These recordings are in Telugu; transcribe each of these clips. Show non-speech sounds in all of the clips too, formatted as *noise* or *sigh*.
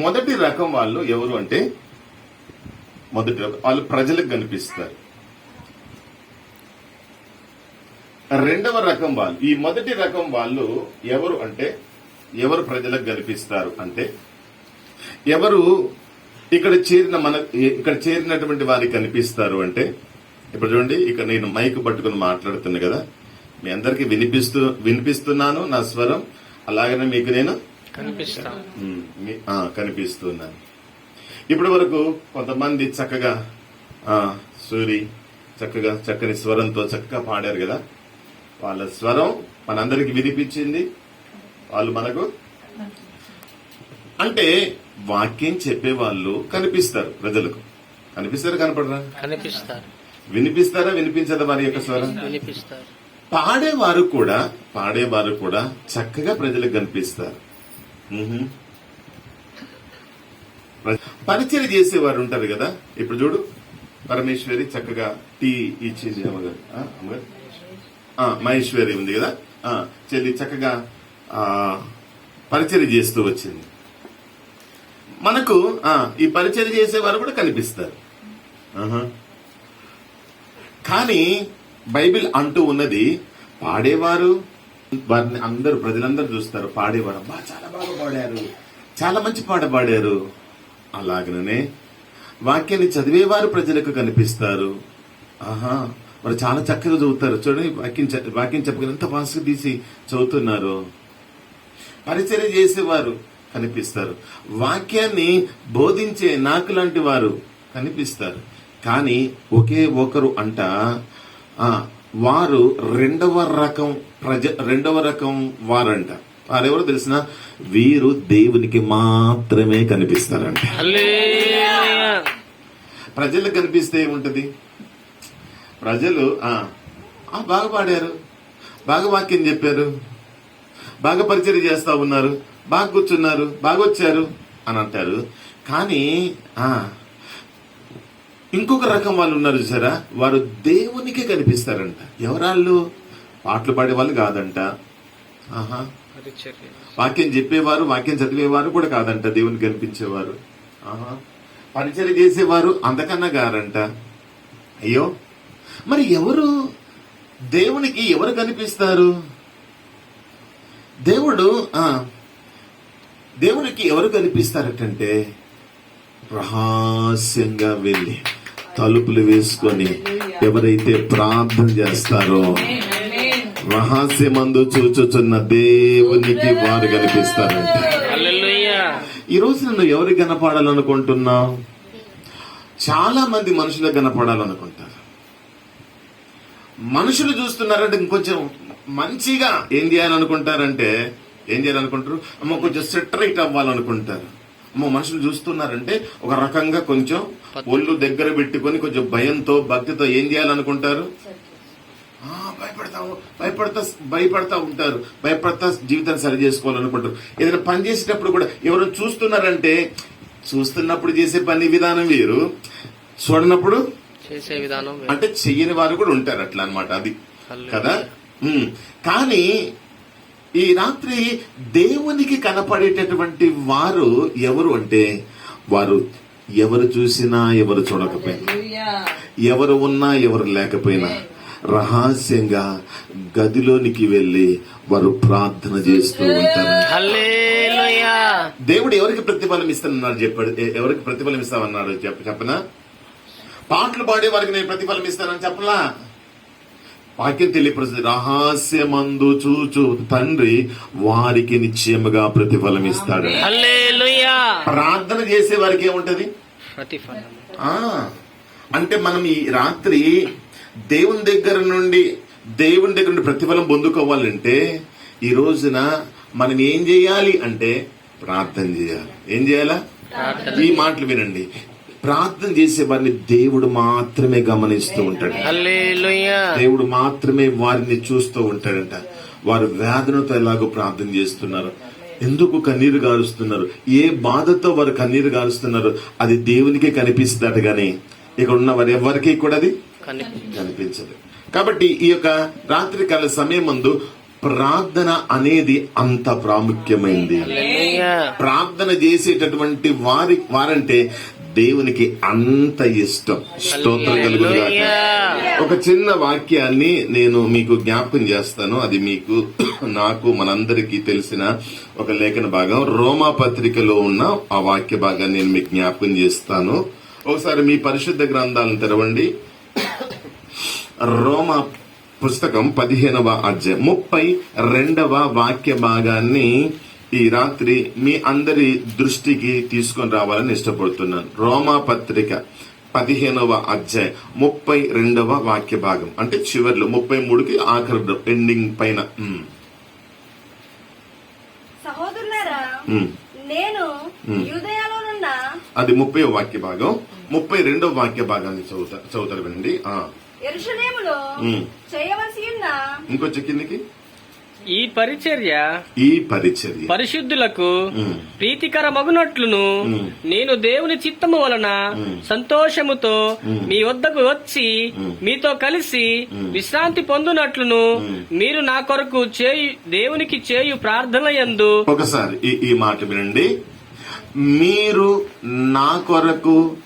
మొదటి రకం వాళ్ళు ఎవరు అంటే మొదటి రకం వాళ్ళు ప్రజలకు కనిపిస్తారు. రెండవ రకం వాళ్ళు ఈ మొదటి రకం వాళ్ళు ఎవరు అంటే ఎవరు ప్రజలకు కనిపిస్తారు అంటే ఎవరు ఇక్కడ చేరిన మన ఇక్కడ చేరినటువంటి వారికి కనిపిస్తారు అంటే ఇప్పుడు చూడండి ఇక్కడ నేను మైక్ పట్టుకుని మాట్లాడుతున్నా కదా మీ అందరికి వినిపిస్తూ వినిపిస్తున్నాను నా స్వరం. అలాగనే మీకు నేను కనిపిస్తున్నాను ఇప్పటి వరకు కొంతమంది చక్కగా ఆ, సూరి చక్కగా చక్కని స్వరంతో చక్కగా పాడారు కదా? వాళ్ళ స్వరం మనందరికి వినిపించింది. వాళ్ళు మనకు అంటే వాక్యం చెప్పే వాళ్ళు కనిపిస్తారు ప్రజలకు. కనిపిస్తారు కనపడరా? కనిపిస్తారు. వినిపిస్తారా వినిపించదా వారి యొక్క స్వరం? వినిపిస్తారు. పాడేవారు కూడా పాడేవారు కూడా చక్కగా ప్రజలకు కనిపిస్తారు. పరిచయం చేసేవారు ఉంటారు కదా? ఇప్పుడు చూడు పరమేశ్వరి చక్కగా టీ ఇచ్చింది అమ్మగారు. అమ్మగారు? మహేశ్వరి ఉంది కదా? చెల్లి చక్కగా పరిచయం చేస్తూ వచ్చింది. మనకు ఈ పరిచయం చేసేవారు కూడా కనిపిస్తారు. కానీ బైబిల్ అంటూ ఉన్నది పాడేవారు? వారిని అందరూ ప్రజలందరూ చూస్తారు. పాడేవారు అబ్బా చాలా బాగా పాడారు. చాలా మంచి పాట పాడారు. అలాగనే వాక్యాన్ని చదివేవారు ప్రజలకు కనిపిస్తారు. ఆహా వారు చాలా చక్కగా చదువుతారు. చూడండి వాక్యం వాక్యం చెప్పగల ఎంత ఫాస్ట్గా తీసి చదువుతున్నారు. పరిచర్య చేసేవారు కనిపిస్తారు. వాక్యాన్ని బోధించే నాకు లాంటి వారు కనిపిస్తారు. కానీ ఒకే ఒకరు అంట వారు రెండవ రకం ప్రజ రెండవ రకం వారంట. వారెవరో తెలిసిన? వీరు దేవునికి మాత్రమే కనిపిస్తారంట. ప్రజలకు కనిపిస్తే ఏముంటది? ప్రజలు బాగా పాడారు. బాగా వాక్యం చెప్పారు. బాగా పరిచయం చేస్తా ఉన్నారు. బాగా కూర్చున్నారు. బాగా వచ్చారు. అని అంటారు. కానీ ఆ ఇంకొక రకం వాళ్ళు ఉన్నారు చూసారా? వారు దేవునికి కనిపిస్తారంట. ఎవరాళ్ళు? పాటలు పాడే వాళ్ళు కాదంట. ఆహా. వాక్యం చెప్పేవారు వాక్యం చదివేవారు కూడా కాదంట దేవునికి కనిపించేవారు. ఆహా. పరిచయం చేసేవారు అంతకన్నా గారంట. అయ్యో. మరి ఎవరు? దేవునికి ఎవరు కనిపిస్తారు? దేవుడు దేవునికి ఎవరు కనిపిస్తారటంటే రహస్యంగా వెళ్ళి తలుపులు వేసుకొని ఎవరైతే ప్రార్థన చేస్తారో రహస్యమందు చూచుచున్న దేవునికి వారు కనిపిస్తారంట. రోజు నువ్వు ఎవరికి కనపడాలనుకుంటున్నావు? చాలా మంది మనుషులకు కనపడాలనుకుంటారు. మనుషులు చూస్తున్నారంటే ఇంకొంచెం మంచిగా ఏం చేయాలనుకుంటారంటే ఏం చేయాలనుకుంటారు? అమ్మ కొంచెం సెటరైట్ అవ్వాలనుకుంటారు. అమ్మ మనుషులు చూస్తున్నారంటే ఒక రకంగా కొంచెం ఒళ్ళు దగ్గర పెట్టుకొని కొంచెం భయంతో భక్తితో ఏం చేయాలనుకుంటారు? ఆ, భయపడతావు భయపడతా భయపడతా ఉంటారు. భయపడతా జీవితాన్ని సరి చేసుకోవాలనుకుంటారు. ఏదైనా పని చేసేటప్పుడు కూడా ఎవరు చూస్తున్నారంటే చూస్తున్నప్పుడు చేసే పని విధానం వేరు. చూడనప్పుడు చేసే విధానం. అంటే చెయ్యని వారు కూడా ఉంటారు అట్లా అన్నమాట అది. కదా. కానీ ఈ రాత్రి దేవునికి కనపడేటటువంటి వారు ఎవరు అంటే వారు ఎవరు చూసినా ఎవరు చూడకపోయినా. ఎవరు ఉన్నా ఎవరు లేకపోయినా రహస్యంగా గదిలోనికి వెళ్ళి వారు ప్రార్థన చేస్తూ ఉంటారు. హల్లెలూయా. దేవుడు ఎవరికి ప్రతిఫలం ఇస్తానన్నాడు చెప్పాడు? ఎవరికి ప్రతిఫలం ఇస్తామన్నాడు చెప్ప చెప్పనా? పాటలు పాడే వారికి నేను ప్రతిఫలం ఇస్తానని చెప్పలా వాక్యం తెలియపరుస్తుంది రహస్యమందు చూచు తండ్రి వారికి నిశ్చయముగా ప్రతిఫలం ఇస్తాడు. హల్లెలూయా. ప్రార్థన చేసే వారికి ఏముంటది? అంటే మనం ఈ రాత్రి దేవుని దగ్గర నుండి దేవుని దగ్గర నుండి ప్రతిఫలం పొందుకోవాలంటే ఈ రోజున మనం ఏం చేయాలి అంటే ప్రార్థన చేయాలి. ఏం చేయాలా? ఈ మాటలు వినండి. ప్రార్థన చేసే వారిని దేవుడు మాత్రమే గమనిస్తూ ఉంటాడు. దేవుడు మాత్రమే వారిని చూస్తూ ఉంటాడంట. వారు వేదనతో ఎలాగో ప్రార్థన చేస్తున్నారు. ఎందుకు కన్నీరు గారుస్తున్నారు? ఏ బాధతో వారు కన్నీరు గారుస్తున్నారు? అది దేవునికే కనిపిస్తుందట గాని ఇక్కడ ఉన్న వారు ఎవరికి కూడా అది కనిపి కనిపించదు. కాబట్టి ఈ యొక్క రాత్రి కాల సమయం ముందు ప్రార్థన అనేది అంత ప్రాముఖ్యమైంది. ప్రార్థన చేసేటటువంటి వారి వారంటే దేవునికి అంత ఇష్టం. స్తోత్రం హల్లెలూయా ఒక చిన్న వాక్యాన్ని నేను మీకు జ్ఞాపకం చేస్తాను. అది మీకు నాకు మనందరికీ తెలిసిన ఒక లేఖన భాగం. రోమా పత్రికలో ఉన్న ఆ వాక్య భాగాన్ని నేను మీకు జ్ఞాపకం చేస్తాను. ఒకసారి మీ పరిశుద్ధ గ్రంథాలను తెరవండి. రోమా పుస్తకం పదిహేనవ అధ్యాయం ముప్పై రెండవ వాక్య భాగాన్ని ఈ రాత్రి మీ అందరి దృష్టికి తీసుకొని రావాలని ఇష్టపడుతున్నాను. రోమా పత్రిక పదిహేనవ అధ్యాయం ముప్పై రెండవ వాక్య భాగం. అంటే చివర్లో ముప్పై మూడుకి ఆఖరి ఎండింగ్ పైన. నేను యూదయాలోనున్న అది ముప్పై వాక్య భాగం. ముప్పై రెండవ వాక్య భాగాన్ని చదువుతా చదువుతారు వినండి. ఆ, ఎరుషలేములో ఉమ్. చేయవలసి ఉన్న ఇంకొంచెం కిందికి? ఈ పరిచర్య ఈ పరిచర్య పరిశుద్ధులకు ఉమ్. ప్రీతికరమగునట్లును మ్మ్. నేను దేవుని చిత్తము వలన. సంతోషముతో. మీ వద్దకు వచ్చి. మీతో కలిసి. విశ్రాంతి పొందునట్లును. మీరు నా కొరకు చేయు దేవునికి చేయు ప్రార్థన యందు ఒకసారి ఈ మాట వినండి మీరు నా కొరకు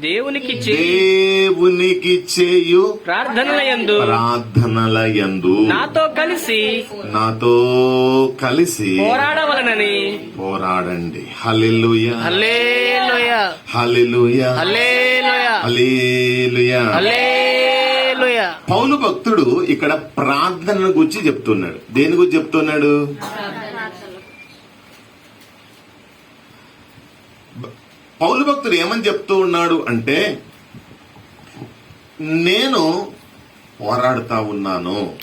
దేవునికి చేయు. దేవునికి చేయు ప్రార్థనల యందు ప్రార్థనల యందు నాతో కలిసి. నాతో కలిసి. పోరాడవలనని. పోరాడండి. Hallelujah. Hallelujah. Hallelujah. Hallelujah. Hallelujah. Hallelujah. Paul భక్తుడు ఇక్కడ ప్రార్థన గురించి చెప్తున్నాడు. దేని గురించి చెప్తున్నాడు? పౌలు భక్తుడు ఏమని చెప్తూ ఉన్నాడు అంటే నేను పోరాడుతా ఉన్నాను.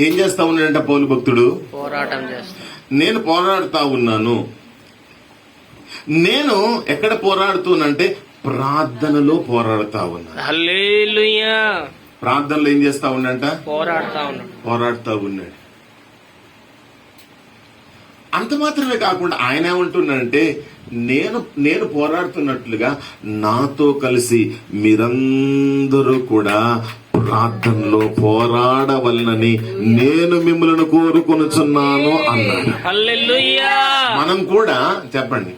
ఏం చేస్తా ఉన్నాడంట పౌలు భక్తుడు? పోరాటం చేస్తా. నేను పోరాడుతా ఉన్నాను. నేను ఎక్కడ పోరాడుతున్నానంటే ప్రార్థనలో పోరాడుతా ఉన్నాను. ప్రార్థనలో ఏం చేస్తా ఉన్నాడంట? పోరాడుతా ఉన్నాడు. పోరాడుతూ ఉన్నాడు. అంత మాత్రమే కాకుండా ఆయన ఏమంటున్నాడంటే నేను నేను పోరాడుతున్నట్లుగా నాతో కలిసి మీరందరూ కూడా ప్రార్థనలో పోరాడవలనని నేను మిమ్మల్ని కోరుకొనుచున్నాను అన్నాడు. మనం కూడా చెప్పండి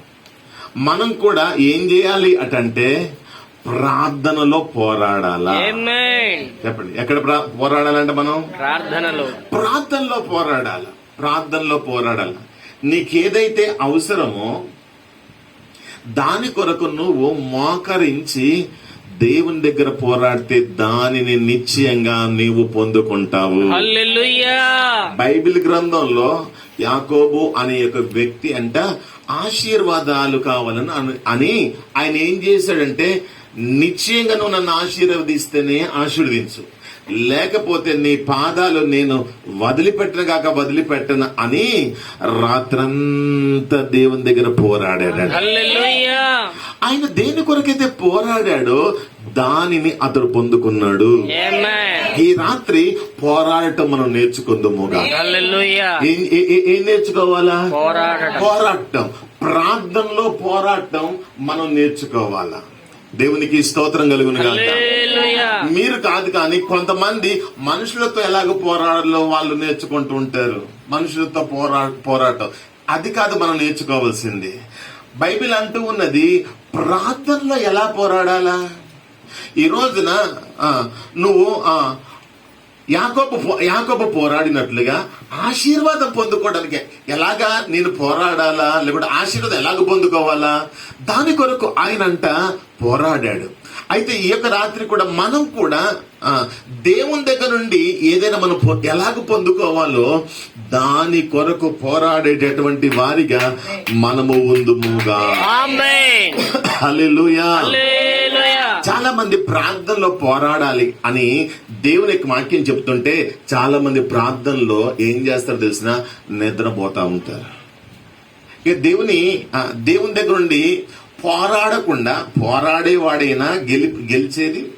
మనం కూడా ఏం చేయాలి అటంటే ప్రార్థనలో పోరాడాలా? చెప్పండి ఎక్కడ ప్రా- పోరాడాలంటే మనం? ప్రార్థనలో. ప్రార్థనలో పోరాడాల? ప్రార్థనలో పోరాడాల? నీకేదైతే అవసరమో దాని కొరకు నువ్వు మోకరించి దేవుని దగ్గర పోరాడితే దానిని నిశ్చయంగా నీవు పొందుకుంటావు. బైబిల్ గ్రంథంలో యాకోబు అనే ఒక వ్యక్తి అంట ఆశీర్వాదాలు కావాలని అని ఆయన ఏం చేశాడంటే నిశ్చయంగా నువ్వు నన్ను ఆశీర్వదిస్తేనే ఆశీర్వదించు. లేకపోతే నీ పాదాలు నేను వదిలిపెట్టను కాక వదిలిపెట్టను అని రాత్రంతా దేవుని దగ్గర పోరాడాడు. ఆయన దేని కొరకైతే పోరాడాడో దానిని అతడు పొందుకున్నాడు. ఈ రాత్రి పోరాడటం మనం నేర్చుకుందాముగా ఏం నేర్చుకోవాలా? పోరాడటం. పోరాటం. ప్రార్థనలో పోరాటం మనం నేర్చుకోవాలా? దేవునికి స్తోత్రం కలుగును గాక. మీరు కాదు కానీ కొంతమంది మనుషులతో ఎలాగ పోరాడాలో వాళ్ళు నేర్చుకుంటూ ఉంటారు. మనుషులతో పోరా పోరాటం. అది కాదు మనం నేర్చుకోవాల్సింది. బైబిల్ అంటూ ఉన్నది ప్రార్థనలో ఎలా పోరాడాలా? ఈ రోజున ఆ, నువ్వు ఆ, యాకోబు యాకోబు పోరాడినట్లుగా ఆశీర్వాదం పొందుకోవడానికి. ఎలాగా? నేను పోరాడాలా? లేకుంటే ఆశీర్వాదం ఎలాగ పొందుకోవాలా? దాని కొరకు ఆయనంట పోరాడాడు. అయితే ఈ యొక్క రాత్రి కూడా మనం కూడా దేవుని దగ్గర నుండి ఏదైనా మనం ఎలాగ పొందుకోవాలో దాని కొరకు పోరాడేటటువంటి వారిగా మనము ఉందుముగా. *coughs* చాలా మంది ప్రార్థనలో పోరాడాలి అని దేవుని యొక్క వాక్యం చెప్తుంటే చాలా మంది ప్రార్థనలో ఏం చేస్తారో తెలిసిన? నిద్రపోతా ఉంటారు. ఇక దేవుని దేవుని దగ్గర నుండి పోరాడకుండా పోరాడేవాడైనా గెలి గెలిచేది?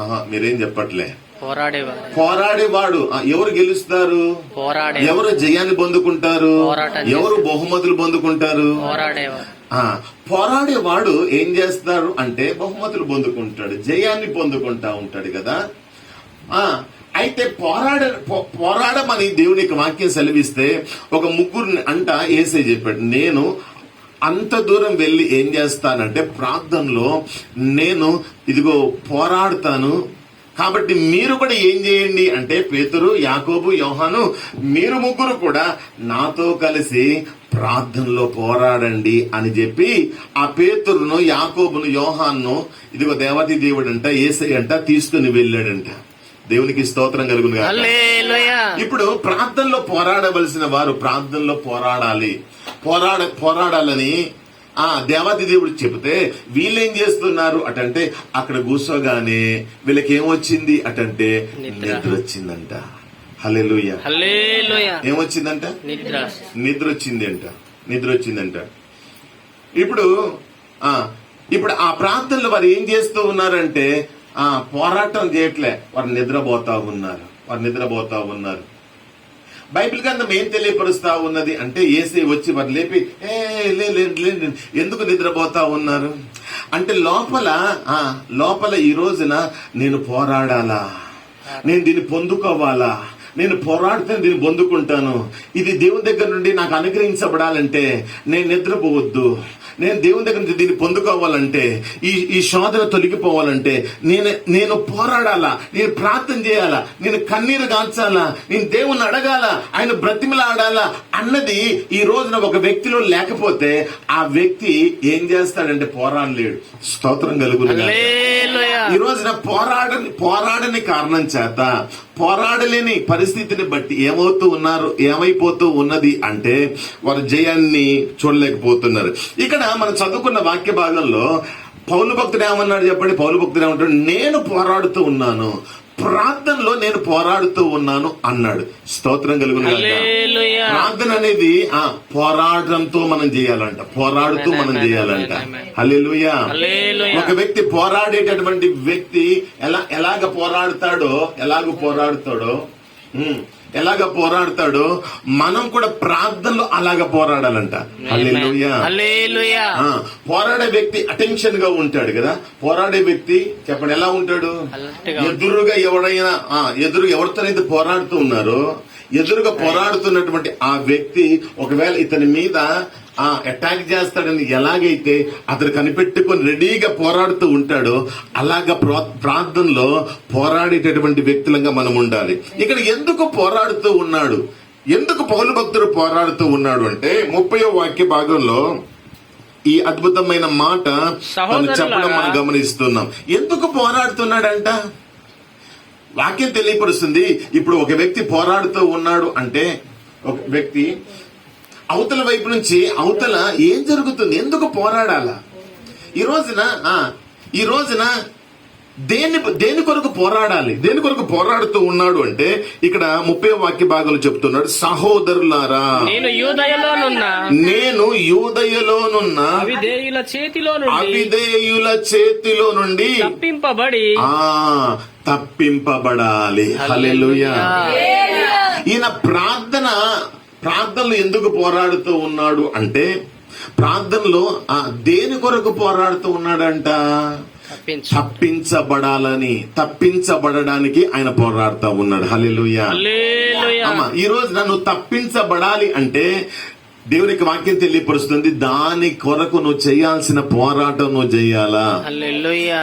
మీరేం చెప్పట్లే. పోరాడేవాడు. ఆ, ఎవరు గెలుస్తారు? ఎవరు జయాన్ని పొందుకుంటారు? ఎవరు బహుమతులు పొందుకుంటారు? పోరాడేవాడు ఏం చేస్తాడు అంటే బహుమతులు పొందుకుంటాడు జయాన్ని పొందుకుంటా ఉంటాడు కదా. ఆ అయితే పోరాడ పో- పోరాడమని దేవునికి వాక్యం సెలవిస్తే ఒక ముగ్గురిని అంట ఏసే చెప్పాడు నేను అంత దూరం వెళ్ళి ఏం చేస్తానంటే ప్రార్థనలో నేను ఇదిగో పోరాడతాను. కాబట్టి మీరు కూడా ఏం చేయండి అంటే పేతురు యాకోబు యోహాను మీరు ముగ్గురు కూడా నాతో కలిసి ప్రార్థనలో పోరాడండి అని చెప్పి ఆ పేతురును యాకోబును యోహాన్ను ఇదిగో దేవతి దేవుడు అంట ఏసై అంట తీసుకుని వెళ్ళాడంట. దేవునికి స్తోత్రం కలుగును ఇప్పుడు ప్రార్థనలో పోరాడవలసిన వారు ప్రార్థనలో పోరాడాలి. పోరాడ పోరాడాలని ఆ దేవాది దేవుడు చెబితే వీళ్ళేం చేస్తున్నారు అటంటే అక్కడ కూర్చోగానే వీళ్ళకి ఏమొచ్చింది అటంటే. నిద్ర. వచ్చిందంట ఏమొచ్చిందంట? నిద్ర. నిద్ర వచ్చింది అంట నిద్ర వచ్చిందంట ఇప్పుడు ఆ ఇప్పుడు ఆ ప్రాంతంలో వారు ఏం చేస్తూ ఉన్నారంటే ఆ పోరాటం చేయట్లే. వారు నిద్రపోతా ఉన్నారు. వారు నిద్రపోతా ఉన్నారు. బైబిల్ గ్రంథం ఏం తెలియపరుస్తా ఉన్నది అంటే ఏసీ వచ్చి వారు లేపి ఏ ఎందుకు నిద్రపోతా ఉన్నారు? అంటే లోపల ఆ లోపల ఈ రోజున నేను పోరాడాలా? నేను దీన్ని పొందుకోవాలా? నేను పోరాడితే దీన్ని పొందుకుంటాను ఇది దేవుని దగ్గర నుండి నాకు అనుగ్రహించబడాలంటే నేను నిద్రపోవద్దు. నేను దేవుని దగ్గర నుంచి దీన్ని పొందుకోవాలంటే ఈ ఈ శోధన తొలగిపోవాలంటే నేను నేను పోరాడాలా? నేను ప్రార్థన చేయాలా? నేను కన్నీరు కాల్చాలా నేను దేవుణ్ణి అడగాల? ఆయన బ్రతిమలాడాలా అన్నది ఈ రోజున ఒక వ్యక్తిలో లేకపోతే ఆ వ్యక్తి ఏం చేస్తాడంటే పోరాడలేడు. స్తోత్రం. హల్లెలూయా. ఈ రోజున పోరాడని పోరాడని కారణం చేత పోరాడలేని పరిస్థితిని బట్టి ఏమవుతూ ఉన్నారు ఏమైపోతూ ఉన్నది అంటే వారు జయాన్ని చూడలేకపోతున్నారు. ఇక్కడ మనం చదువుకున్న వాక్య భాగంలో పౌలు భక్తుడు ఏమన్నాడు చెప్పండి? పౌలు భక్తుడు ఏమంటాడు? నేను పోరాడుతూ ఉన్నాను. ప్రార్థనలో నేను పోరాడుతూ ఉన్నాను అన్నాడు. స్తోత్రం కలుగును ప్రార్థన అనేది ఆ పోరాటంతో మనం చేయాలంట. పోరాడుతూ మనం చేయాలంట. హల్లెలూయా. ఒక వ్యక్తి పోరాడేటటువంటి వ్యక్తి ఎలా ఎలాగ పోరాడతాడో ఎలాగ పోరాడతాడో ఎలాగ పోరాడతాడో? మనం కూడా ప్రార్థనలో అలాగ పోరాడాలంట. పోరాడే వ్యక్తి అటెన్షన్గా ఉంటాడు కదా. పోరాడే వ్యక్తి చెప్పండి ఎలా ఉంటాడు? ఎదురుగా ఎవడైనా ఆ, ఎదురు ఎవరితోనైతే పోరాడుతూ ఉన్నారో ఎదురుగా పోరాడుతున్నటువంటి ఆ వ్యక్తి ఒకవేళ ఇతని మీద ఆ అటాక్ చేస్తాడని ఎలాగైతే అతను కనిపెట్టుకొని రెడీగా పోరాడుతూ ఉంటాడో అలాగా ప్రా- ప్రార్థనలో పోరాడేటటువంటి వ్యక్తులంగా మనం ఉండాలి. ఇక్కడ ఎందుకు పోరాడుతూ ఉన్నాడు? ఎందుకు పౌలు భక్తుడు పోరాడుతూ ఉన్నాడు అంటే ముప్పై వాక్య భాగంలో ఈ అద్భుతమైన మాట చెప్పడం మనం గమనిస్తున్నాం. ఎందుకు పోరాడుతున్నాడంట? వాక్యం తెలియపరుస్తుంది. ఇప్పుడు ఒక వ్యక్తి పోరాడుతూ ఉన్నాడు అంటే ఒక వ్యక్తి అవతల వైపు నుంచి అవతల ఏం జరుగుతుంది? ఎందుకు పోరాడాలా? ఈ రోజున ఈ రోజున దేని దేని కొరకు పోరాడాలి? దేని కొరకు పోరాడుతూ ఉన్నాడు అంటే ఇక్కడ ముప్పై వాక్య భాగాలు చెప్తున్నాడు సహోదరులారా నేను యూదయలోనున్న. నేను యూదయలోనున్న. అవిధేయుల చేతిలో నుండి అవిధేయుల చేతిలో నుండి తప్పింపబడి ఆ తప్పింపబడాలి. హల్లెలూయా. ఈయన ప్రార్థన ప్రార్థనలు ఎందుకు పోరాడుతూ ఉన్నాడు అంటే ప్రార్థనలో ఆ దేని కొరకు పోరాడుతూ ఉన్నాడంట? తప్పించబడాలని తప్పించబడడానికి ఆయన పోరాడుతూ ఉన్నాడు. అమ్మా ఈ రోజు నన్ను తప్పించబడాలి అంటే దేవునికి వాక్యం తెలియపరుస్తుంది దాని కొరకు నువ్వు చేయాల్సిన పోరాటం నువ్వు చేయాలా?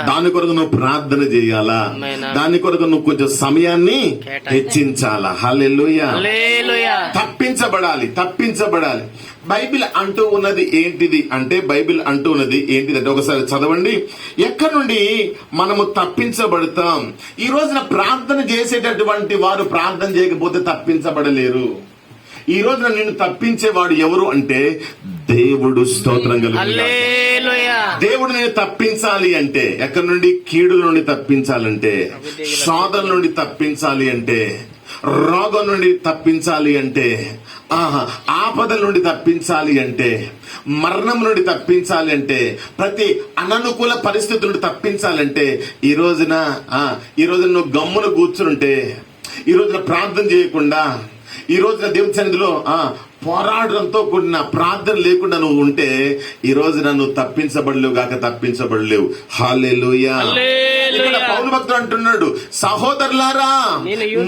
దాని కొరకు నువ్వు ప్రార్థన చేయాలా. దాని కొరకు నువ్వు కొంచెం సమయాన్ని. హెచ్చించాలా? హల్లెలూయా. తప్పించబడాలి తప్పించబడాలి. బైబిల్ అంటూ ఉన్నది ఏంటిది అంటే బైబిల్ అంటూ ఉన్నది ఏంటిది అంటే ఒకసారి చదవండి. ఎక్కడి నుండి మనము తప్పించబడతాం? ఈ రోజున ప్రార్థన చేసేటటువంటి వారు ప్రార్థన చేయకపోతే తప్పించబడలేరు. ఈ రోజున నిన్ను తప్పించేవాడు ఎవరు అంటే దేవుడు స్తోత్రం దేవుడు నేను తప్పించాలి అంటే ఎక్కడి నుండి? కీడుల నుండి తప్పించాలంటే శోధన నుండి తప్పించాలి అంటే రోగం నుండి తప్పించాలి అంటే ఆహా ఆపద నుండి తప్పించాలి అంటే మరణం నుండి తప్పించాలి అంటే ప్రతి అననుకూల పరిస్థితి నుండి తప్పించాలంటే ఈ రోజున ఆ, ఈ రోజున నువ్వు గమ్మున కూర్చుంటే ఈ రోజున ప్రార్థన చేయకుండా ఈ రోజున దేవుని సన్నిధిలో ఆ పోరాడంతో కూడిన ప్రార్థన లేకుండా నువ్వు ఉంటే ఈ రోజున నువ్వు తప్పించబడలేవు గాక తప్పించబడలేవు హాలెలూయా. ఇక్కడ పౌలు భక్తుడు అంటున్నాడు సహోదరులారా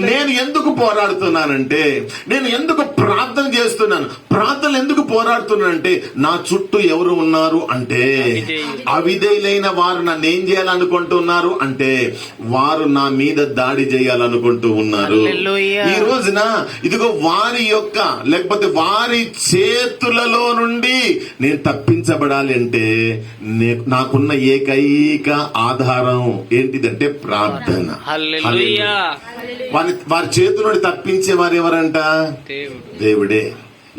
నేను ఎందుకు పోరాడుతున్నానంటే నేను ఎందుకు ప్రార్థన చేస్తున్నాను ప్రార్థన ఎందుకు పోరాడుతున్నానంటే నా చుట్టూ ఎవరు ఉన్నారు అంటే అవిధేయులు. అవిధేయులైన వారు నన్ను ఏం చేయాలనుకుంటున్నారు అంటే వారు నా మీద దాడి చేయాలనుకుంటూ ఉన్నారు. ఈ రోజున ఇదిగో వారి యొక్క లేకపోతే వారి చేతులలో నుండి నేను తప్పించబడాలి అంటే నాకున్న ఏకైక ఆధారం ఏంటిదంటే ప్రార్థన. వారి వారి చేతుల నుండి తప్పించే వారు ఎవరంట? దేవుడు.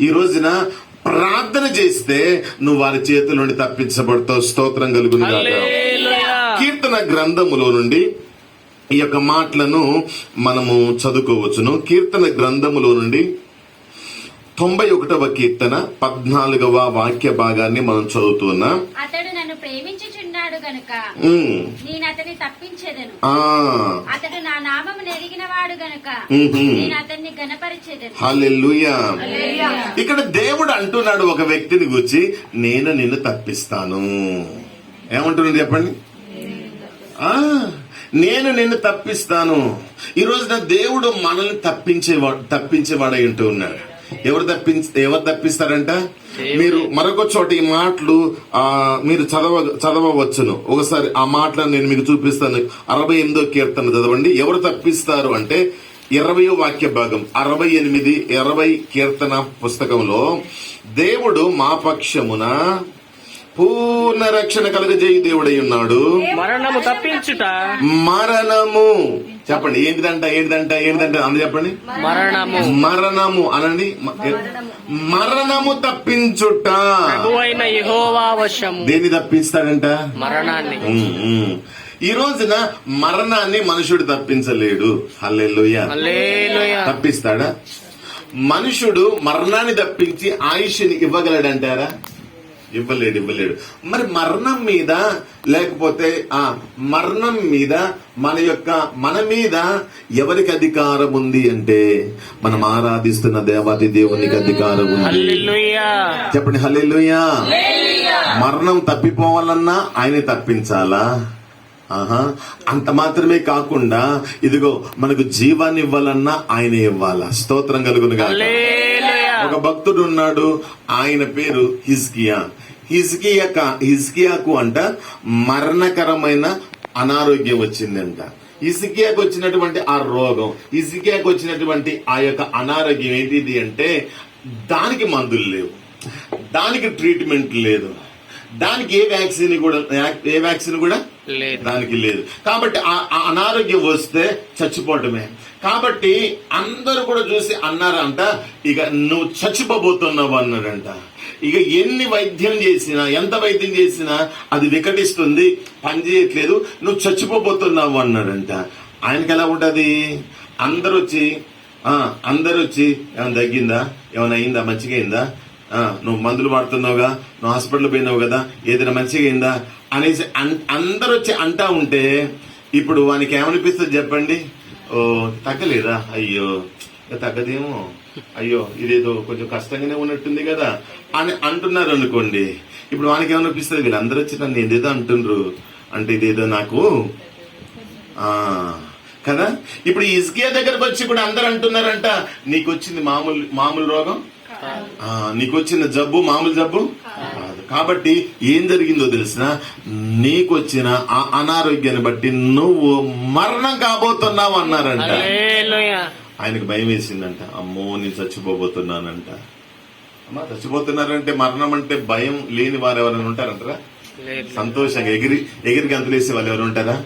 ఈ రోజున ప్రార్థన చేస్తే నువ్వు వారి చేతుల నుండి తప్పించబడతావు స్తోత్రం కలుగును. హల్లెలూయా. కీర్తన గ్రంథములో నుండి ఈ యొక్క మాటలను మనము చదువుకోవచ్చును. కీర్తన గ్రంథములో నుండి తొంభై ఒకటవ కీర్తన పద్నాలుగవ వాక్య భాగాన్ని మనం చదువుతున్నాం. అతడు నన్ను ప్రేమించుచున్నాడు గనుక నేను అతన్ని తప్పించేదను. అతడు నా నామము నెరిగిన వాడు గనుక. నేను అతన్ని గనపరిచేదను హల్లెలూయా. ఇక్కడ దేవుడు అంటున్నాడు ఒక వ్యక్తిని గురించి నేను నిన్ను తప్పిస్తాను. ఏమంటున్నాడు చెప్పండి? ఆ. నేను నిన్ను తప్పిస్తాను. ఈ రోజున దేవుడు మనల్ని తప్పించేవాడు తప్పించేవాడై ఉంటూ ఉన్నాడు ఎవరు తప్పించ ఎవరు తప్పిస్తారంట? మీరు మరొక చోట ఈ మాటలు ఆ మీరు చదవ చదవవచ్చును. ఒకసారి ఆ మాటలను నేను మీకు చూపిస్తాను. అరవై ఎనిమిదో కీర్తన చదవండి. ఎవరు తప్పిస్తారు అంటే ఇరవై వాక్య భాగం అరవై ఎనిమిది ఇరవై కీర్తన పుస్తకంలో దేవుడు మా పక్షమున పూర్ణ రక్షణ కలుగజేయి దేవుడై ఉన్నాడు. మరణము తప్పించుట. మరణము చెప్పండి ఏంటిదంట ఏంటిదంట ఏంటిదంట అందు చెప్పండి. మరణము. మరణము అనండి మరణము తప్పించుట. ప్రభువైన యెహోవా వశము. దేన్ని తప్పిస్తాడంట? మరణాన్ని. ఈ రోజున మరణాన్ని మనుషుడు తప్పించలేడు. హల్లెలూయా. తప్పిస్తాడా? మనుషుడు మరణాన్ని తప్పించి ఆయుష్ని ఇవ్వగలడంటారా? ఇవ్వలేడు ఇవ్వలేడు. మరి మరణం మీద లేకపోతే ఆ మరణం మీద మన యొక్క మన మీద ఎవరికి అధికారం ఉంది అంటే మనం ఆరాధిస్తున్న దేవాది దేవునికి అధికారం ఉంది. హల్లెలూయా. చెప్పండి హల్లెలూయా. మరణం తప్పిపోవాలన్నా ఆయనే తప్పించాలా? ఆహా. అంత మాత్రమే కాకుండా ఇదిగో మనకు జీవాన్ని ఇవ్వాలన్నా ఆయనే ఇవ్వాలా? స్తోత్రం కలుగును గాక. హల్లెలూయా. ఒక భక్తుడు ఉన్నాడు ఆయన పేరు హిజ్కియా. హిజ్కియా హిజ్కియాకు అంట మరణకరమైన అనారోగ్యం వచ్చిందంట. ఇసుకియాకు వచ్చినటువంటి ఆ రోగం ఇసుకియాకు వచ్చినటువంటి ఆ యొక్క అనారోగ్యం ఏంటిది అంటే దానికి మందులు లేవు. దానికి ట్రీట్మెంట్ లేదు. దానికి ఏ వ్యాక్సిన్ కూడా ఏ వ్యాక్సిన్ కూడా లేదు. దానికి లేదు. కాబట్టి ఆ ఆ అనారోగ్యం వస్తే చచ్చిపోవటమే. కాబట్టి అందరూ కూడా చూసి అన్నారంట ఇక నువ్వు చచ్చిపోబోతున్నావు అన్నాడంట. ఇక ఎన్ని వైద్యం చేసినా ఎంత వైద్యం చేసినా అది వికటిస్తుంది పని చేయట్లేదు నువ్వు చచ్చిపోబోతున్నావు అన్నాడంట. ఆయనకి ఎలా ఉంటది? అందరూ వచ్చి ఆ అందరూ వచ్చి ఏమైనా తగ్గిందా? ఏమైనా అయిందా? మంచిగా అయిందా? ఆ, నువ్వు మందులు వాడుతున్నావుగా? నువ్వు హాస్పిటల్ పోయినావు కదా? ఏదైనా మంచిగా అయిందా? అనేసి అన్- అందరూ వచ్చి అంటా ఉంటే ఇప్పుడు వానికి ఏమనిపిస్తుంది చెప్పండి? ఓ తగ్గలేదా? అయ్యో తగ్గదేమో. అయ్యో ఇదేదో కొంచెం కష్టంగానే ఉన్నట్టుంది కదా. అని అంటున్నారు అనుకోండి. ఇప్పుడు వానికి ఏమనిపిస్తుంది వీళ్ళందరూ వచ్చి నన్ను ఏదేదో అంటుండ్రు? అంటే ఇదేదో నాకు ఆ కదా? ఇప్పుడు ఈ ఇస్కియా దగ్గరకు వచ్చి కూడా అందరు అంటున్నారంట నీకు వచ్చింది మామూలు మామూలు రోగం? ఆ, నీకు వచ్చిన జబ్బు మామూలు జబ్బు? కాబట్టి ఏం జరిగిందో తెలిసిన? నీకు వచ్చిన ఆ అనారోగ్యాన్ని బట్టి నువ్వు మరణం కాబోతున్నావు అన్నారంట. ఆయనకు భయం వేసిందంట. అమ్మో నేను చచ్చిపోబోతున్నానంట. అమ్మా చచ్చిపోతున్నారంటే మరణం అంటే భయం లేని వారు ఎవరైనా ఉంటారంటారా? సంతోషంగా ఎగిరి ఎగిరి గంతులేసే వాళ్ళు ఎవరు ఉంటారా?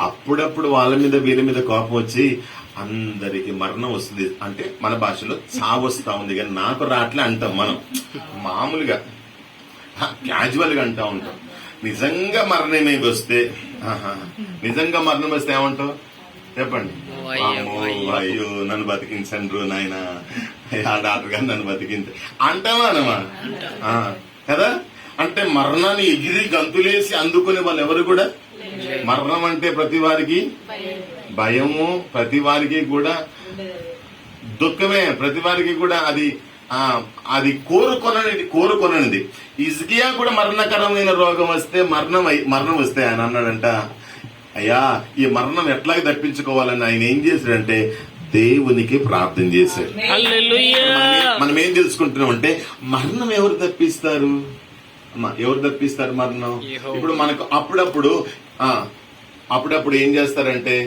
అప్పుడప్పుడు వాళ్ళ మీద వీళ్ళ మీద కోపం వచ్చి అందరికి మరణం వస్తుంది. అంటే మన భాషలో చావు వస్తా ఉంది కానీ నాకు రాట్లే అంటాం మనం. మామూలుగా. క్యాజువల్గా అంటా ఉంటాం నిజంగా మరణమే వస్తే నిజంగా మరణం వస్తే ఏమంటావు? చెప్పండి. అయ్యో, నన్ను బతికించండ్రు నాయన. ఆ డాక్టర్ గారు నన్ను బతికించ అంటావా అనమా కదా? అంటే మరణాన్ని ఎగిరి గంతులేసి అందుకునే వాళ్ళు ఎవరు కూడా? మరణం అంటే ప్రతి వారికి భయము ప్రతి వారికి కూడా దుఃఖమే ప్రతి వారికి కూడా అది అది కోరుకొననిది కోరుకొననిది. ఇజ్కియా కూడా మరణకరమైన రోగం వస్తే మరణం మరణం వస్తే ఆయన అన్నాడంట అయ్యా ఈ మరణం ఎట్లాగ తప్పించుకోవాలని ఆయన ఏం చేశాడంటే దేవునికి ప్రార్థన చేశాడు. మనం ఏ- తెలుసుకుంటున్నాం అంటే మరణం ఎవరు తప్పిస్తారు? ఎవరు తప్పిస్తారు మరణం. ఇప్పుడు మనకు అప్పుడప్పుడు ఆ అప్పుడప్పుడు ఏం చేస్తారంటే